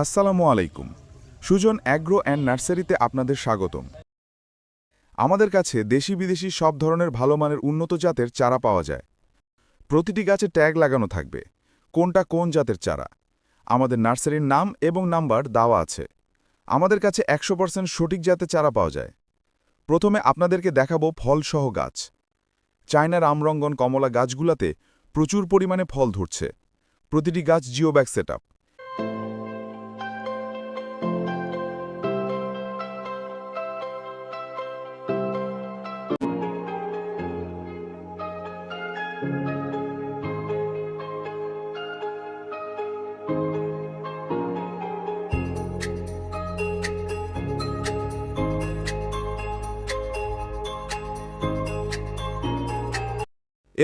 আসসালামু আলাইকুম। Sujan agro and নার্সারিতে আপনাদের স্বাগতম। আমাদের কাছে দেশি বিদেশি সব ধরনের ভালো মানের উন্নত জাতের চারা পাওয়া যায়। প্রতিটি গাছে ট্যাগ লাগানো থাকবে। কোনটা কোন জাতের চারা? আমাদের নার্সারির নাম এবং নাম্বার দেওয়া আছে। আমাদের কাছে একশো পার্সেন্ট সঠিক জাতের চারা পাওয়া যায়। প্রথমে আপনাদেরকে দেখাবো ফলসহ গাছ। চায়নার আমরঙ্গন কমলা গাছগুলাতে প্রচুর পরিমাণে ফল ধরছে। প্রতিটি গাছ জিওব্যাগ সেট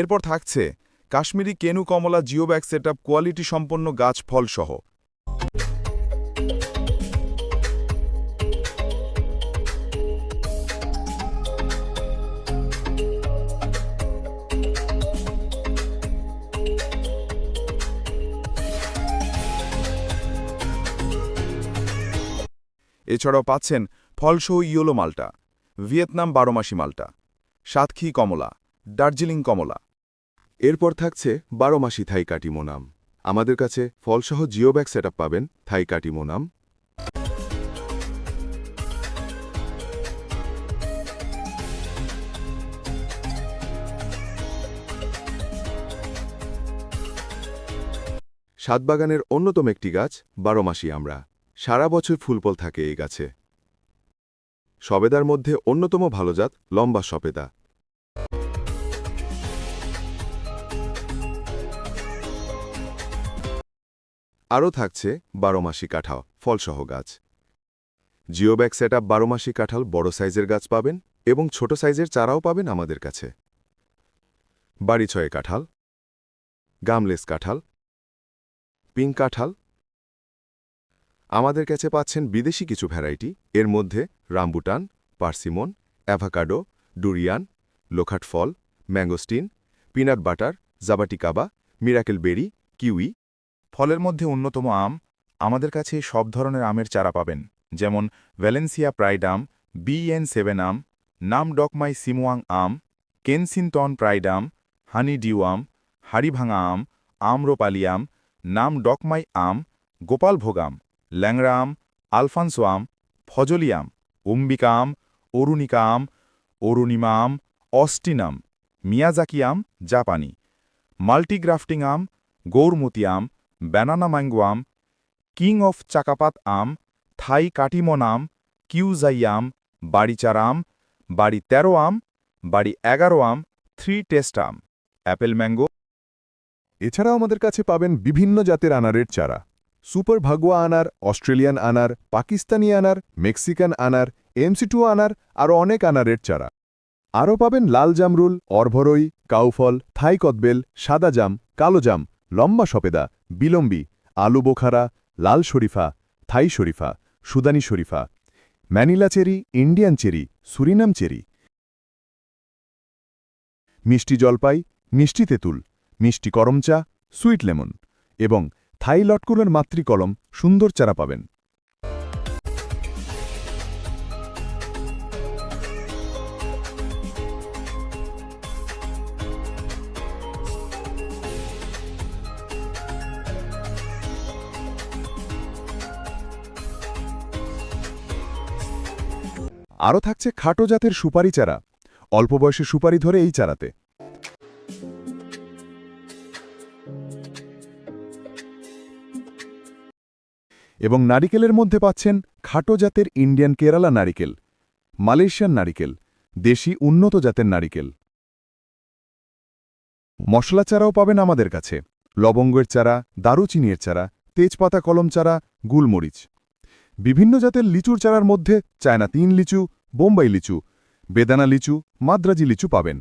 এরপর থাকছে কাশ্মীরি কেনু কমলা জিওব্যাগ সেট কোয়ালিটি সম্পন্ন গাছ ফলসহ। এছাড়াও পাচ্ছেন ফলসহ ইয়োলো মালটা, ভিয়েতনাম বারোমাসি মালটা, সাতক্ষী কমলা, দার্জিলিং কমলা। এরপর থাকছে বারো মাসি থাই কাটিমো নাম। আমাদের কাছে ফলসহ জিওব্যাগ সেট পাবেন থাই কাটিমো নাম। সাতবাগানের অন্যতম একটি গাছ বারো মাসি আমরা। সারা বছর ফুলফল থাকে এই গাছে। সবেদার মধ্যে অন্যতম ভালো জাত লম্বা সবেদা আরও থাকছে বারোমাসি কাঁঠাল, ফলসহ গাছ। জিওব্যাগ সেট আপ বারোমাসি কাঁঠাল বড় সাইজের গাছ পাবেন এবং ছোট সাইজের চারাও পাবেন আমাদের কাছে। বাড়ি ছয়ে কাঁঠাল। গামলেস কাঁঠাল। পিঙ্ক কাঁঠাল। আমাদের কাছে পাচ্ছেন বিদেশি কিছু ভ্যারাইটি, এর মধ্যে রামবুটান, পার্সিমন, অ্যাভাকাডো, ডুরিয়ান, লোখাট ফল, mangosteen, peanut butter, jaboticaba, miracle berry, kiwi ফলের মধ্যে অন্যতম আম, আমাদের কাছে সব ধরনের আমের চারা পাবেন, যেমন ভ্যালেন্সিয়া প্রাইড আম বিএন সেভেন আম, নাম ডকমাই সিমোয়াং আম, কেনসিনটন প্রাইড আম হানি ডিউ আম, হাড়িভাঙা আম, আমরোপালি আম, নাম ডকমাই আম গোপালভোগ আম, ল্যাংড়া আম, আলফানসো আম, ফজলি আম, অম্বিকা আম, অরুণিকা আম, অরুণিমা আম, অস্টিন আম, মিয়াজাকি আম, জাপানি, মাল্টিগ্রাফটিং আম, গৌরমতি আম ব্যানানা ম্যাঙ্গো আম কিং অফ চাকাপাত আম থাই কাটিমন আম কিউজাই আম বাড়ি চার আম বাড়ি তেরো আম বাড়ি এগারো আম থ্রি টেস্ট আম অ্যাপেল ম্যাঙ্গো এছাড়াও আমাদের কাছে পাবেন বিভিন্ন জাতের আনারের চারা। সুপার ভাগুয়া আনার অস্ট্রেলিয়ান আনার পাকিস্তানি আনার মেক্সিকান আনার এমসি টু আনার আরও অনেক আনারের চারা। আরও পাবেন লাল জামরুল, অর্ভরই, কাউফল, থাই কদবেল, সাদা জাম, কালো জাম। লম্বা সপেদা, বিলম্বি, আলু বোখারা, লাল শরীফা, থাই শরীফা, সুদানি Sharifa, Manila cherry, Indian cherry, Suriname cherry. মিষ্টি জলপাই, মিষ্টি তেঁতুল, মিষ্টি করমচা, সুইট লেমন এবং থাই লটকুলের মাতৃকলম সুন্দর চারা পাবেন। আরও থাকছে খাটো জাতের সুপারি চারা। অল্প বয়সে সুপারি ধরে এই চারাতে। এবং নারিকেলের মধ্যে পাচ্ছেন খাটো জাতের ইন্ডিয়ান কেরালা নারিকেল, মালয়েশিয়ান নারিকেল, দেশি উন্নত জাতের নারিকেল। মশলা চারাও পাবেন আমাদের কাছে। লবঙ্গের চারা, দারুচিনির চারা, তেজপাতা কলম চারা, গুলমরিচ। বিভিন্ন জাতের লিচুর চারার মধ্যে চায়না তিন লিচু, বোম্বাই লিচু, বেদানা লিচু, মাদ্রাজি লিচু পাবেন।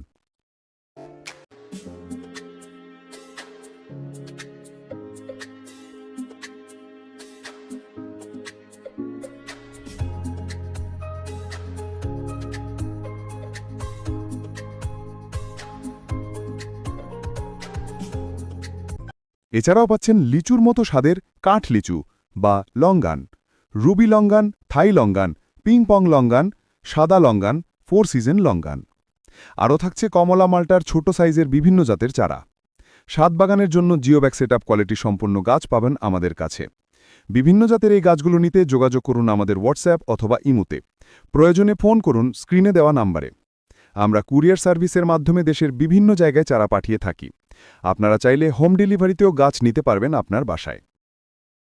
এছাড়াও পাচ্ছেন লিচুর মতো স্বাদের কাঠ লিচু বা longan. Ruby longan, Thai longan, ping pong longan, সাদা লঙ্গান, ফোর সিজন লঙ্গান। আরও থাকছে কমলা মাল্টার ছোট সাইজের বিভিন্ন জাতের চারা। সাত বাগানের জন্য জিওব্যাক সেট কোয়ালিটি সম্পন্ন গাছ পাবেন আমাদের কাছে। বিভিন্ন জাতের এই গাছগুলো নিতে যোগাযোগ করুন আমাদের হোয়াটসঅ্যাপ অথবা ইমুতে। প্রয়োজনে ফোন করুন, স্ক্রিনে দেওয়া নাম্বারে। আমরা কুরিয়ার সার্ভিসের মাধ্যমে দেশের বিভিন্ন জায়গায় চারা পাঠিয়ে থাকি। আপনারা চাইলে হোম ডেলিভারিতেও গাছ নিতে পারবেন আপনার বাসায়।